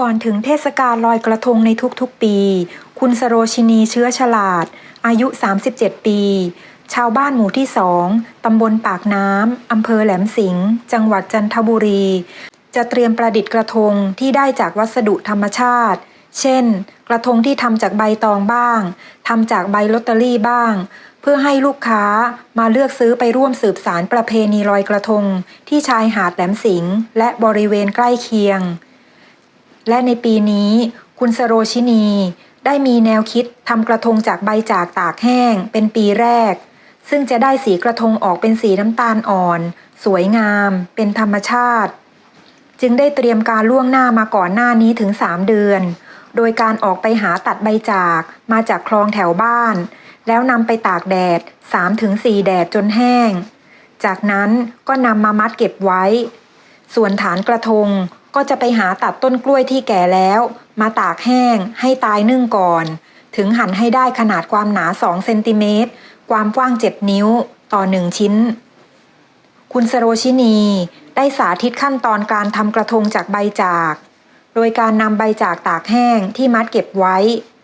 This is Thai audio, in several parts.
ก่อนถึงเทศกาลลอยกระทงในทุกๆปี คุณสโรชินีเชื้อฉลาด อายุ 37 ปี ชาวบ้านหมู่ที่สองตำบลปากน้ำอำเภอแหลมสิงห์จังหวัดจันทบุรี จะเตรียมประดิษฐ์กระทงที่ได้จากวัสดุธรรมชาติ เช่น กระทงที่ทำจากใบตองบ้างทำจากใบลอตเตอรี่บ้าง เพื่อให้ลูกค้ามาเลือกซื้อไปร่วมสืบสารประเพณีลอยกระทง ที่ชายหาดแหลมสิงห์และบริเวณใกล้เคียง และในปีนี้ คุณสโรชินี ได้มีแนวคิดทำกระทงจากใบจากตากแห้ง เป็นปีแรก ซึ่งจะได้สีกระทงออกเป็นสีน้ำตาลอ่อน สวยงาม เป็นธรรมชาติ จึงได้เตรียมการล่วงหน้ามาก่อนหน้านี้ถึง 3 เดือน โดยการออกไปหาตัดใบจากมาจากคลองแถวบ้าน แล้วนำไปตากแดด 3-4 แดดจนแห้ง จากนั้นก็นำมามัดเก็บไว้ ส่วนฐานกระทง ก็จะไปหาตัดต้นกล้วยที่แก่แล้ว มาตากแห้ง ให้ตายนึ่งก่อน ถึงหั่นให้ได้ขนาดความหนา 2 เซนติเมตร ความกว้าง 7 นิ้ว ต่อ 1 ชิ้น คุณสโรชินี ได้สาธิตขั้นตอนการทำกระทงจากใบจาก โดยการนำใบจากตากแห้งที่มัดเก็บไว้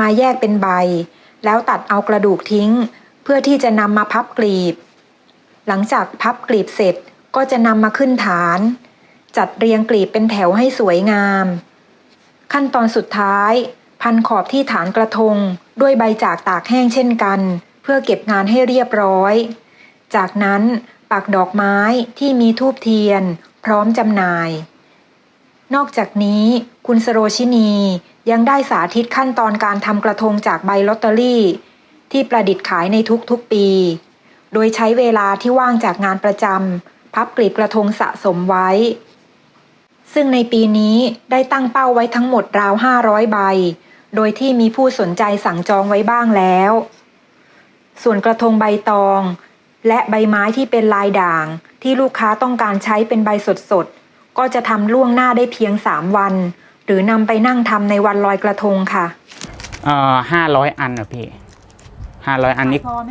มาแยกเป็นใบ แล้วตัดเอากระดูกทิ้ง เพื่อที่จะนำมาพับกลีบ หลังจากพับกลีบเสร็จก็จะนำมาขึ้นฐาน จัดเรียงกลีบเป็นแถวให้สวยงาม ขั้นตอนสุดท้าย พันขอบที่ฐานกระทง ด้วยใบจากตากแห้งเช่นกัน เพื่อเก็บงานให้เรียบร้อย จากนั้นปักดอกไม้ที่มีทูบเทียน พร้อมจำหน่าย นอกจากนี้ คุณสโรชินียังได้สาธิตขั้นตอนการทำกระทงจากใบลอตเตอรี่ ที่ประดิษฐ์ขายในทุกๆปี โดยใช้เวลาที่ว่างจากงานประจำพับกลีบกระทงสะสมไว้ ซึ่งในปีนี้ได้ตั้งเป้าไว้ทั้งหมดราว 500 ใบ โดยที่มีผู้สนใจสั่งจองไว้บ้างแล้ว ส่วนกระทงใบตอง และใบไม้ที่เป็นลายด่าง ที่ลูกค้าต้องการใช้เป็นใบสดๆ ก็จะทำล่วงหน้าได้เพียง 3 วัน หรือนำไปนั่งทำในวันลอยกระทงค่ะ เอ่อห้าร้อยอันอะพี่ห้าร้อยอันนี้พอไหม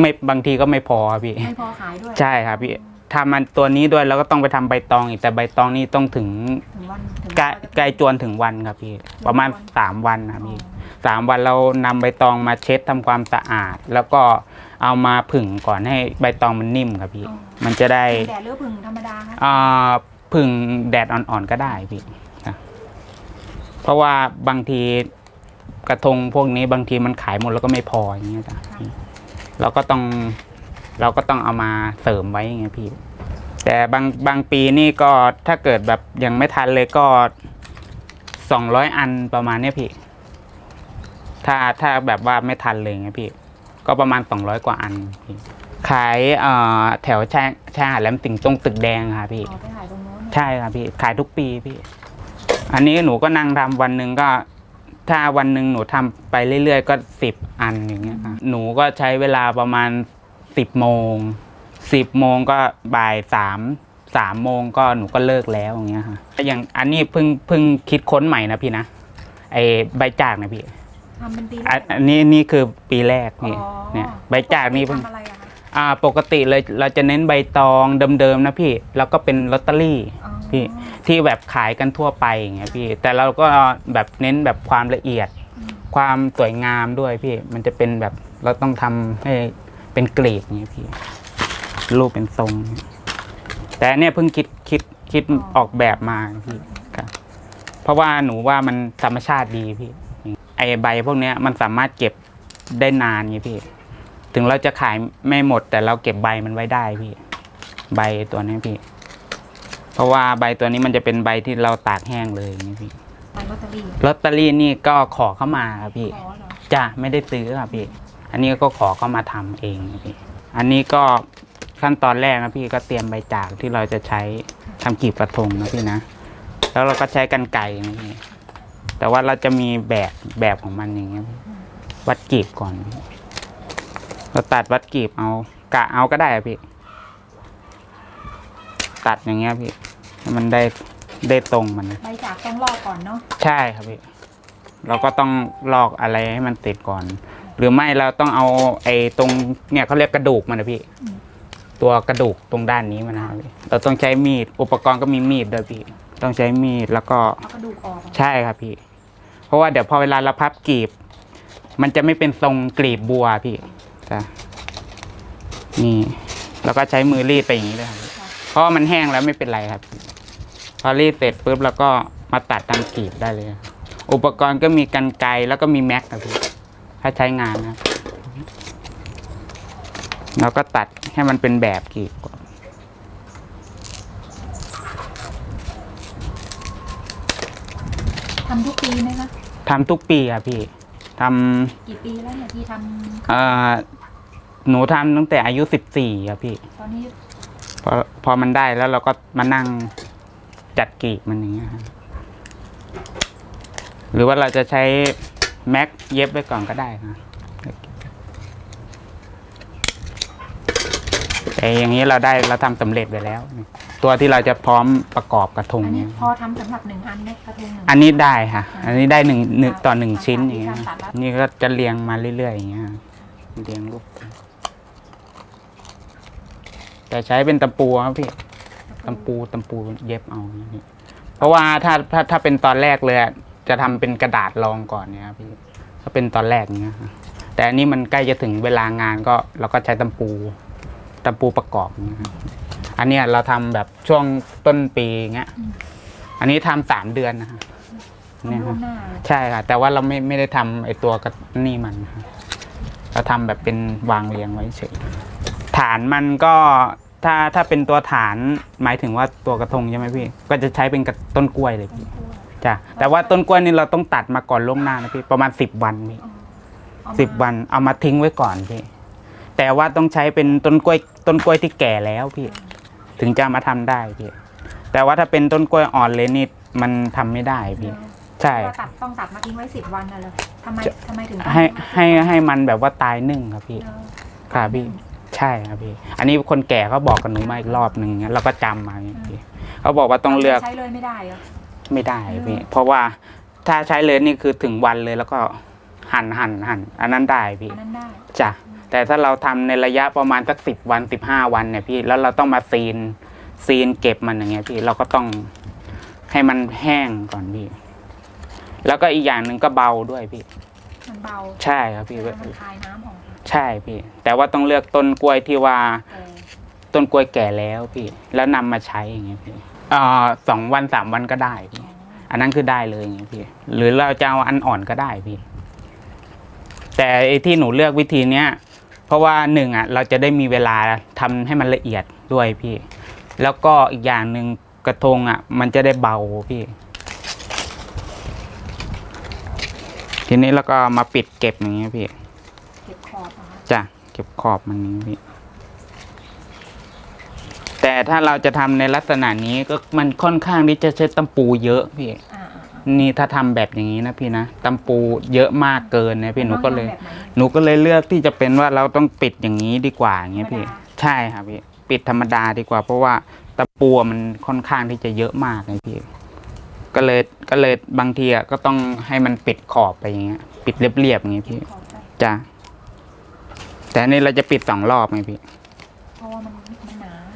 ไม่บางทีก็ไม่พอครับพี่ ไม่พอขายด้วย ใช่ครับพี่ ทำมันตัวนี้ด้วยแล้วก็ต้องไปทำใบตองอีกแต่ใบตองนี่ต้องถึงถึงวันถึงใกล้ใกล้จวนถึงวันครับพี่ ประมาณสามวันนะครับพี่ สามวันเรานำใบตองมาเช็ดทำความสะอาด แล้วก็เอามาผึ่งก่อนให้ใบตองมันนิ่มครับพี่มันจะได้แดดหรือพึ่งธรรมดาคะอ่าผึ่งแดดอ่อนๆก็ได้พี่ครับเพราะว่าบางทีกระทงพวกนี้บางทีมันขายหมดแล้วก็ไม่พออย่างเงี้ยจ้ะพี่เราก็ต้อง เราก็ต้องเอามาเสริมไว้อย่างเงี้ยพี่ แต่บางบางปีนี่ก็ถ้าเกิดแบบยังไม่ทันเลยก็สองร้อยอันประมาณเนี้ยพี่ ถ้าถ้าแบบว่าไม่ทันเลยเงี้ยพี่ ก็ประมาณสองร้อยกว่าอันพี่ขายเอ่อแถวชายชายหาดแหลมสิงห์ตรงตึกแดงค่ะพี่ อ๋อไปขายตรงโน้นใช่ครับพี่ขายทุกปีพี่ อันนี้หนูก็นั่งทำวันหนึ่งก็ ถ้าวันหนึ่งหนูทำไปเรื่อยๆ ก็สิบอันอย่างเงี้ยค่ะหนูก็ใช้เวลาประมาณ สิบโมงสิบโมงก็บ่ายสามสามโมงก็หนูก็เลิกแล้วอย่างเงี้ยค่ะอย่างอันนี้เพิ่งเพิ่งคิดค้นใหม่นะพี่นะไอใบจากนะพี่ทำเป็นปีอันอันนี้นี่คือปีแรกนี่อ๋อเนี่ยใบจากนี่เพิ่งทำอะไรอะคะอ่าปกติเลยเราจะเน้นใบตองเดิมๆนะพี่แล้วก็เป็นลอตเตอรี่อ๋อพี่ที่แบบขายกันทั่วไปอย่างเงี้ยพี่แต่เราก็แบบเน้นแบบความละเอียด ความสวยงามด้วยพี่มันจะเป็นแบบเราต้องทำให้ เป็นกลีบอย่างเงี้ยพี่รูปเป็นทรง แต่อันเนี่ยเพิ่งคิดคิดคิดออกแบบมาพี่ครับเพราะว่าหนูว่ามันธรรมชาติดีพี่ไอใบพวกเนี้ยมันสามารถเก็บได้นานไงพี่ ถึงเราจะขายไม่หมด แต่เราเก็บใบมันไว้ได้พี่ ใบตัวนี้พี่ เพราะว่าใบตัวนี้มันจะเป็นใบที่เราตากแห้งเลยอย่างนี้พี่ไปลอตเตอรี่ลอตเตอรี่นี่ก็ขอเข้ามาครับพี่ขอเหรอจ้ะไม่ได้ซื้อครับพี่ อันนี้ก็ขอเข้ามาทำเองครับพี่อันนี้ก็ขั้นตอนแรกนะพี่ก็เตรียมใบจากที่เราจะใช้ทำกีบกระทงนะพี่นะ แล้วเราก็ใช้กันไก่นะพี่แต่ว่าเราจะมีแบบแบบของมันอย่างเงี้ยพี่วัดกีบก่อนพี่เราตัดวัดกีบเอากะเอาก็ได้อะพี่ ตัดอย่างเงี้ยพี่ให้มันได้ได้ตรงมันใบจากต้องลอกก่อนเนาะใช่ครับพี่เราก็ต้องลอกอะไรให้มันติดก่อน หรือไม่เราต้องเอาไอ้ตรงเนี่ยเขาเรียกกระดูกมันนะพี่ ตัวกระดูกตรงด้านนี้มันนะครับพี่เราต้องใช้มีดอุปกรณ์ก็มีมีดด้วยพี่ ต้องใช้มีดแล้วก็เอากระดูกออกใช่ครับพี่ เพราะว่าเดี๋ยวพอเวลาเราพับกรีบ มันจะไม่เป็นทรงกรีบบัวพี่จ้ะนี่ แล้วก็ใช้มือรีดไปอย่างนี้เลยครับพี่เพราะว่ามันแห้งแล้วไม่เป็นไรครับพี่พอรีดเสร็จปุ๊บแล้วก็มาตัดตามกรีบได้เลยครับอุปกรณ์ก็มีกันไกรแล้วก็มีแม็กครับพี่ ถ้าใช้งานนะครับแล้วก็ตัดให้มันเป็นแบบกรีบก่อนทำทุกปีไหมคะทำทุกปีครับพี่ทำกี่ปีแล้วเนี่ยที่ทเอ่อหนูทำตั้งแต่อายุสิบสี่ครับพี่ำตอนนี้พอพอมันได้แล้วเราก็มานั่งจัดกรีบมันอย่างเงี้ยครับหรือว่าเราจะใช้ แม็กเย็บไว้ก่อนก็ได้นะแต่อย่างนี้เราได้เราทำสำเร็จไปแล้ว ตัวที่เราจะพร้อมประกอบกระทงอันนี้เนี้ยพอทำสำหรับหนึ่งอันไหมกระทงหนึ่งอันนี้ได้ค่ะ อันนี้ได้หนึ่งหนึ่งต่อหนึ่งชิ้นอย่างเงี้ยตัดแล้วนี่ก็จะเรียงมาเรื่อยๆอย่างเงี้ยเรียงรูปแต่ใช้เป็นตะปูครับพี่ตำปูตำปูเย็บเอาอย่างนี้เพราะว่าถ้าถ้าถ้าเป็นตอนแรกเลยอะ จะทำเป็นกระดาษรองก่อนเนี่ยครับพี่ถ้าเป็นตอนแรกเนี้ยฮะแต่อันนี้มันใกล้จะถึงเวลางานก็เราก็ใช้ตำปูตำปูประกอบเนี้ยครับอันเนี้ยเราทำแบบช่วงต้นปีเงี้ย อันนี้ทำสามเดือนนะฮะเนี่ยล่วฮะงหน้าเลยใช่ค่ะ แต่ว่าเราไม่ไม่ได้ทำไอตัวกระนี่มันครับเราทำแบบเป็นวางเรียงไว้เฉยฐานมันก็ถ้าถ้าเป็นตัวฐานหมายถึงว่าตัวกระทงใช่ไหมพี่ ก็จะใช้เป็นกระต้นกล้วยเลยพี่ จ้ะแต่ว่าต้นกล้วยนี่เราต้องตัดมาก่อนล่วงหน้านะพี่ประมาณสิบวันพี่เอามาสิบวันเอามาทิ้งไว้ก่อนพี่แต่ว่าต้องใช้เป็นต้นกล้วยต้นกล้วยที่แก่แล้วพี่ ถึงจะมาทำได้พี่แต่ว่าถ้าเป็นต้นกล้วยอ่อนเลยนี่มันทำไม่ได้พี่ใช่ว่าตัดต้องตัดมาทิ้งไว้สิบวันน่ะเลยทำไมทำไมถึงต้องให้ให้ให้มันแบบว่าตายนึ่งครับพี่เออค่ะพี่ใช่ครับพี่ อันนี้คนแก่เขาบอกกับหนูมาอีกรอบหนึ่งเงี้ยเราก็จำมาอย่างเงี้ยพี่เขาบอกว่าต้องเลือกใช้เลยไม่ได้เหรอ ไม่ได้พี่เพราะว่าถ้าใช้เลยนี่คือถึงวันเลยแล้วก็หั่นหั่นหั่นอันนั้นได้พี่อันนั้นได้จ้ะแต่ถ้าเราทำในระยะประมาณสักสิบวันสิบห้าวันเนี่ยพี่แล้วเราต้องมาซีนซีนเก็บมันอย่างเงี้ยพี่เราก็ต้องให้มันแห้งก่อนพี่ แล้วก็อีกอย่างหนึ่งก็เบาด้วยพี่ มันเบา ใช่ครับพี่มันคายน้ำของใช่พี่ แต่ว่าต้องเลือกต้นกล้วยที่ว่าเออต้นกล้วยแก่แล้วพี่ แล้วนำมาใช้อย่างเงี้ยพี่เอ่อสองวันสามวันก็ได้พี่ อันนั้นคือได้เลยอย่างเงี้ยพี่ หรือเราจะเอาอันอ่อนก็ได้พี่ แต่ไอ้ที่หนูเลือกวิธีเนี้ยเพราะว่าหนึ่งอะเราจะได้มีเวลาทำให้มันละเอียดด้วยพี่ แล้วก็อีกอย่างหนึ่งกระทงอะ มันจะได้เบาพี่ ทีนี้เราก็มาปิดเก็บอย่างเงี้ยพี่ เก็บขอบนะคะจ้ะเก็บขอบมันนี้พี่ แต่ถ้าเราจะทำในลักษณะนี้ก็มันค่อนข้างที่จะใช้ตำปูเยอะพี่ อ่าอ่าอ่า นี่ถ้าทำแบบอย่างนี้นะพี่นะตำปูเยอะมากเกินนะพี่หนูก็เลย ต้องทำแบบไหนหนูก็เลยเลือกที่จะเป็นว่าเราต้องปิดอย่างนี้ดีกว่าอย่างเงี้ยพี่ ธรรมดา ใช่ครับพี่ปิดธรรมดาดีกว่า เพราะว่าตะปูมันค่อนข้างที่จะเยอะมากเลยพี่ ก็เลยก็เลยบางทีอะก็ต้องให้มันปิดขอบไปอย่างเงี้ย ปิดเรียบๆอย่างเงี้ยพี่ขอบไปจ้ะแต่อันนี่เราจะปิดสองรอบไงพี่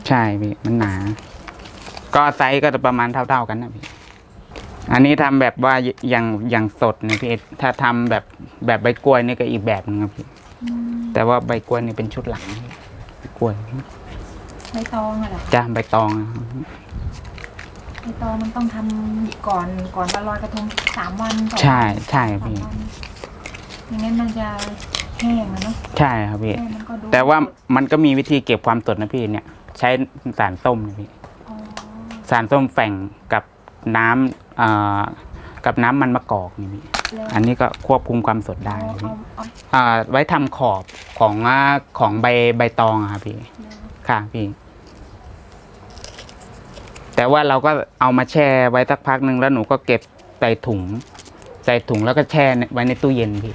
ใช่พี่มันหนา ก็ไซส์ก็จะประมาณเท่าๆกันนะพี่อันนี้ทำแบบว่าอย่างอย่างสดนะพี่ถ้าทำแบบแบบใบกล้วยนี่ก็อีกแบบนึงครับพี่อืมแต่ว่าใบกล้วยนี่เป็นชุดหลังพี่ใบกล้วยใบตองอะเหรอจ้าใบตองนะครับใบตองมันต้องทำก่อนก่อนวันลอยกระทงสามวันสองวันใช่ใช่สามพี่วันอย่างงั้นมันจะแห้งอะเนาะใช่ครับพี่แห้งมันก็ดูแต่ว่ามันก็มีวิธีเก็บความสดนะพี่เนี่ย ใช้สารส้มนะพี่อ๋อสารส้มแฝงกับน้ำเอ่อกับน้ำมันมะกอกนี่พี่แล้วอันนี้ก็ควบคุมความสดได้เอาพี่เอาเอาอ่าไว้ทำขอบของอ่าของใบใบตองอะครับพี่ค่ะพี่แต่ว่าเราก็เอามาแช่ไว้สักพักหนึ่งแล้วหนูก็เก็บใส่ถุง ใส่ถุงแล้วก็แช่ไว้ในตู้เย็นพี่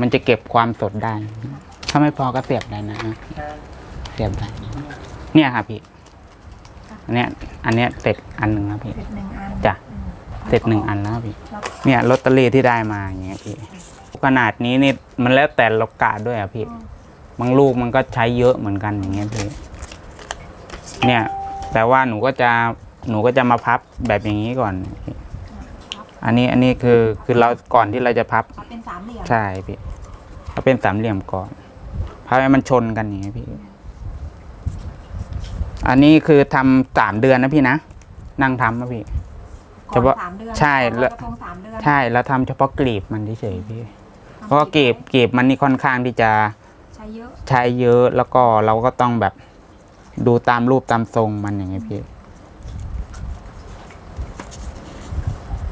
มันจะเก็บความสดได้ ถ้าไม่พอก็เสียบได้นะฮะเสียบได้ เนี่ยครับพี่อันเนี้ยอันเนี้ยเสร็จอันหนึ่งครับพี่ เสร็จหนึ่งอันจ้ะ อืมเสร็จหนึ่งอันแล้วครับพี่ แล้วเนี่ยลอตเตอรี่ที่ได้มาอย่างเงี้ยพี่ ขนาดนี้นี่มันแล้วแต่โลกาด้วยอะพี่ บางลูกมันก็ใช้เยอะเหมือนกันอย่างเงี้ยพี่ เนี่ย แต่ว่าหนูก็จะหนูก็จะมาพับแบบอย่างนี้ก่อนอันนี้อันนี้คือคือเราก่อนที่เราจะพับพับเป็นสามเหลี่ยมใช่พี่เอาเป็นสามเหลี่ยมก่อนพับให้มันชนกันอย่างนี้พี่ อันนี้คือทำสามเดือนนะพี่นะ นั่งทำนะพี่เฉพาะก่อนสามเดือนใช่ก่อนลอยกระทงสามเดือนใช่แล้วทำเฉพาะกลีบมันเฉยๆพี่เพราะว่าเก็บเก็บมันนี่ค่อนข้างที่จะใช้เยอะใช้เยอะแล้วก็เราก็ต้องแบบดูตามรูปตามทรงมันอย่างเงี้ยพี่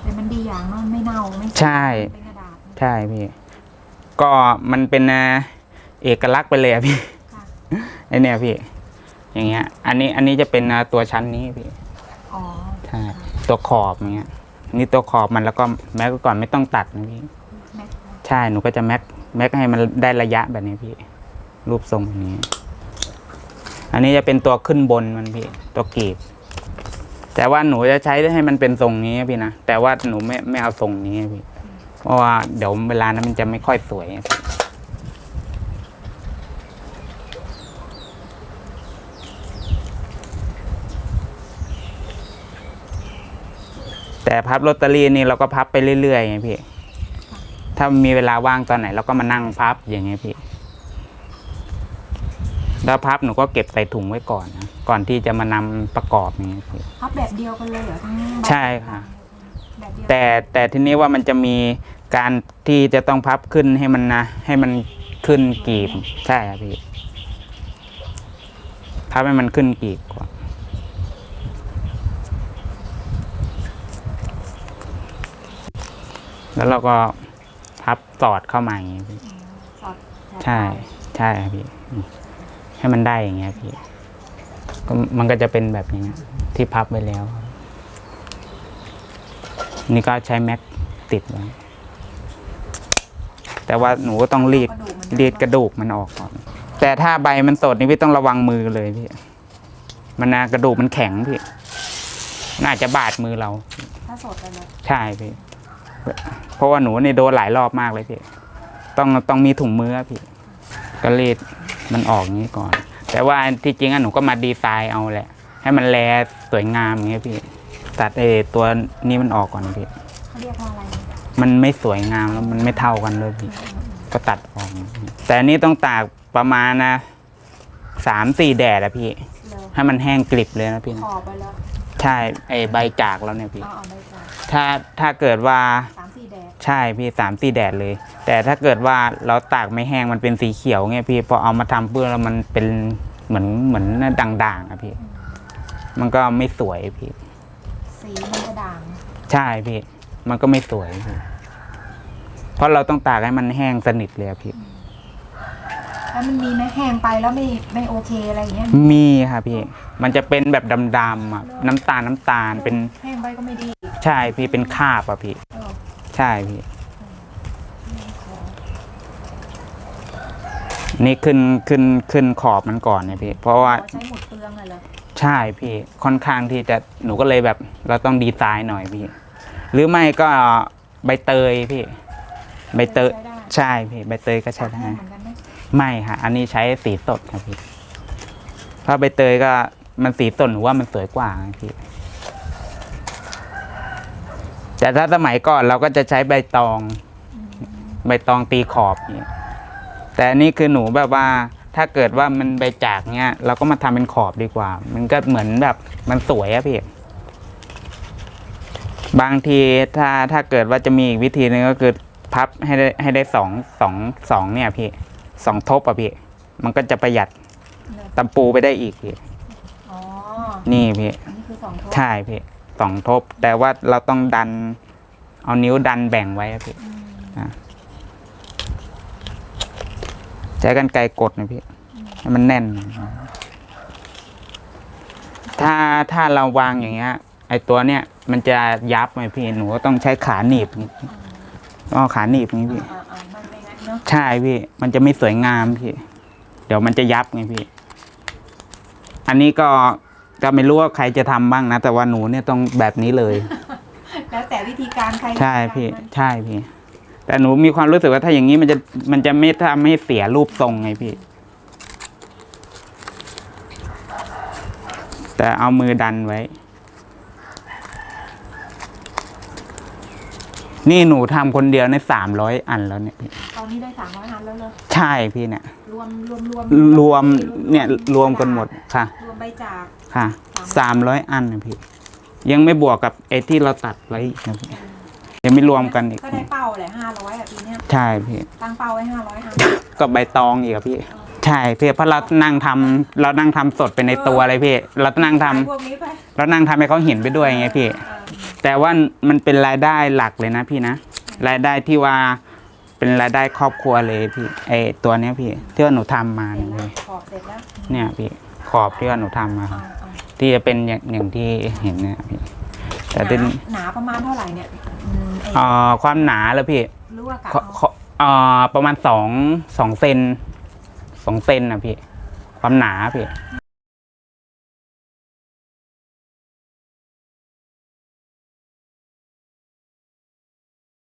แต่มันดีอย่างเนอะไม่เน่าไม่เสียใช่ เป็นกระดาษ ใช่พี่ ก็มันเป็นอ่าเอกลักษณ์ไปเลยอะพี่ค่ะ ไอเนี่ยพี่ อย่างเงี้ย อันนี้อันนี้จะเป็นอ่าตัวชั้นนี้พี่อ๋อใช่ตัวขอบอย่างเงี้ยนี่ตัวขอบมันแล้วก็แม็กไว้ก่อนไม่ต้องตัดนะพี่แม็กใช่หนูก็จะแม็กแม็กให้มันได้ระยะแบบนี้พี่ รูปทรงแบบนี้ อันนี้จะเป็นตัวขึ้นบนมันพี่ ตัวกรีบ แต่ว่าหนูจะใช้ให้มันเป็นทรงนี้พี่นะแต่ว่าหนูไม่ไม่เอาทรงนี้พี่เพราะว่าเดี๋ยวเวลานั้นมันจะไม่ค่อยสวย แต่พับลอตเตอรี่นี่เราก็พับไปเรื่อยๆไงพี่ ถ้ามีเวลาว่างตอนไหน เราก็มานั่งพับอย่างเงี้ยพี่ แล้วพับหนูก็เก็บใส่ถุงไว้ก่อนนะก่อนที่จะมานำประกอบอย่างเงี้ยพี่พับแบบเดียวกันเลยเหรอทั้งใบใช่ค่ะ แบบเดียวแต่แต่ทีนี้ว่ามันจะมีการที่จะต้องพับขึ้นให้มันนะ ให้มันขึ้นกีบ ใช่ครับพี่พับให้มันขึ้นกีบก่อน แล้วเราก็พับสอดเข้ามาอย่างนี้พี่สอดแบบใช่ ใช่ครับพี่อืมให้มันได้อย่างเงี้ยพี่ก็มันก็จะเป็นแบบนี้ยที่พับไว้แล้ว นี่ก็ใช้แม็กติดไว้แต่ว่าหนูก็ต้องรีดกระดูกมันรีดกระดูกมันออกก่อน แต่ถ้าใบมันสดนี่พี่ต้องระวังมือเลยพี่มันนะกระดูกมันแข็งพี่น่าจะบาดมือเรา ถ้าสดไปเลยใช่พี่ เพราะว่าหนูนี่โดนหลายรอบมากเลยพี่ ต้องต้องมีถุงมืออะพี่ ก็รีดมันออกอย่างนี้ก่อน แต่ว่าที่จริงอะหนูก็มาดีไซน์เอาแหละ ให้มันแลสวยงามอย่างเงี้ยพี่ ตัดเออตัวนี้มันออกก่อนพี่ เขาเรียกว่าอะไรมันไม่สวยงามแล้วมันไม่เท่ากันเลยพี่ ก็ตัดออก แต่อันนี้ต้องตากประมาณนะสามสี่แดดอะพี่เลยให้มันแห้งกริบเลยนะพี่ขนะอบไปแล้ว ใช่ไอใบจากแล้วเนี่ยพี่ เอาเอาไปก่อนถ้าถ้าเกิดว่าสามสี่แดดใช่พี่สามสี่แดดเลย แต่ถ้าเกิดว่าเราตากไม่แห้งมันเป็นสีเขียวเงี้ยพี่พอเอามาทำเพื่อแล้วมันเป็นเหมือนเหมือนด่างๆอะพี่ มันก็ไม่สวยพี่ สีมันจะด่างใช่พี่ มันก็ไม่สวยพี่เพราะเราต้องตากให้มันแห้งสนิทเลยอะพี่ แล้วมันมีไหมแห้งไปแล้วไม่ไม่โอเคอะไรอย่างเงี้ยมีค่ะพี่ มันจะเป็นแบบดำๆอะน้ำตาลน้ำตาลเป็นแห้งไปก็ไม่ดีใช่พี่เป็นคราบอะพี่ เออใช่พี่ นี่ขึ้นขึ้นขึ้นขอบมันก่อนเนี่ยพี่ เพราะว่าใช้หมดเปลืองเลยเหรอใช่พี่ค่อนข้างที่จะหนูก็เลยแบบ เราต้องดีไซน์หน่อยพี่ หรือไม่ก็ใบเตยพี่ ใบเตย ใช้ได้ใช่พี่ใบเตยก็ใช้ได้แห้งเหมือนกันไหมไม่ค่ะ อันนี้ใช้สีสดครับพี่เพราะใบเตยก็ มันสีสดหนูว่ามันสวยกว่าไงพี่แต่ถ้าสมัยก่อนเราก็จะใช้ใบตอง ใบตองตีขอบเนี่ยแต่อันนี้คือหนูแบบว่าถ้าเกิดว่ามันใบจากเนี้ย เราก็มาทำเป็นขอบดีกว่า มันก็เหมือนแบบมันสวยอะพี่บางทีถ้าถ้าเกิดว่าจะมีอีกวิธีหนึงก็คือพับให้ได้ให้ได้สองสองสองเนี่ยพี่สองทบอะพี่ มันก็จะประหยัดเลยตำปูไปได้อีกพี่อ๋อ นี่พี่ อันนี้คือสองทบใช่พี่สองทบ แต่ว่าเราต้องดัน เอานิ้วดันแบ่งไว้อะพี่อืมใช้กันไกรกดนะพี่ให้มันแน่น ถ้าถ้าเราวางอย่างเงี้ย ไอตัวเนี้ยมันจะยับไหมพี่หนูก็ต้องใช้ขาหนีบนี่ต้องเอาขาหนีบอย่างนี้พี่ อ่าอ่ามันไม่งั้นเนาะใช่พี่ มันจะไม่สวยงามพี่ เดี๋ยวมันจะยับไงพี่ อันนี้ก็ ก็ไม่รู้ว่าใครจะทำบ้างนะ แต่ว่าหนูเนี่ยต้องแบบนี้เลย แล้วแต่วิธีการใครใช่พี่ใช่พี่ แต่หนูมีความรู้สึกว่าถ้าอย่างนี้มันจะมันจะไม่ทำให้เสียรูปทรงไงพี่ แต่เอามือดันไว้ นี่หนูทำคนเดียวในสามร้อยอันแล้วเนี่ยตอนนี้ได้สามร้อยอันแล้วเลยใช่พี่เนี่ยรวมรวมรวมรวมเนี่ยรวมกันหมดค่ะ รวมใบจาก ค่ะสามร้อยอันนะพี่ ยังไม่บวกกับไอ้ที่เราตัดไว้อีกนะพี่ยังไม่รวมกันอีก ก็ได้เป้าแหละห้าร้อยอะปีเนี้ยใช่พี่ตั้งเป้าไว้ห้าร้อยอันกับใบตองอีกอะพี่ ใช่พี่เพราะเรานั่งทำเรานั่งทำสดไปในตัวเลยพี่ เรานั่งทำขายพวกนี้ไปเรานั่งทำให้เขาเห็นไปด้วยไงพี่เออแต่ว่ามันเป็นรายได้หลักเลยนะพี่นะ รายได้ที่ว่าเป็นรายได้ครอบครัวเลยพี่ไอตัวเนี้ยพี่ที่ว่าหนูทำมาเห็เนี่นยแล้วพี่ขอบเสร็จแล้วเนี่ยพี่ ขอบที่ว่าหนูทำมาเอาเอาที่จะเป็นอย่างอย่างที่เห็นเนี่ยพี่แต่หเป็นนาหนาประมาณเท่าไหร่เนี่ยอืมไอ้เอ่อความหนาแล้วพี่หรือว่ากะขอขอเอ่อประมาณสองสองเซนสองเซนนะพี่ ความหนาพี่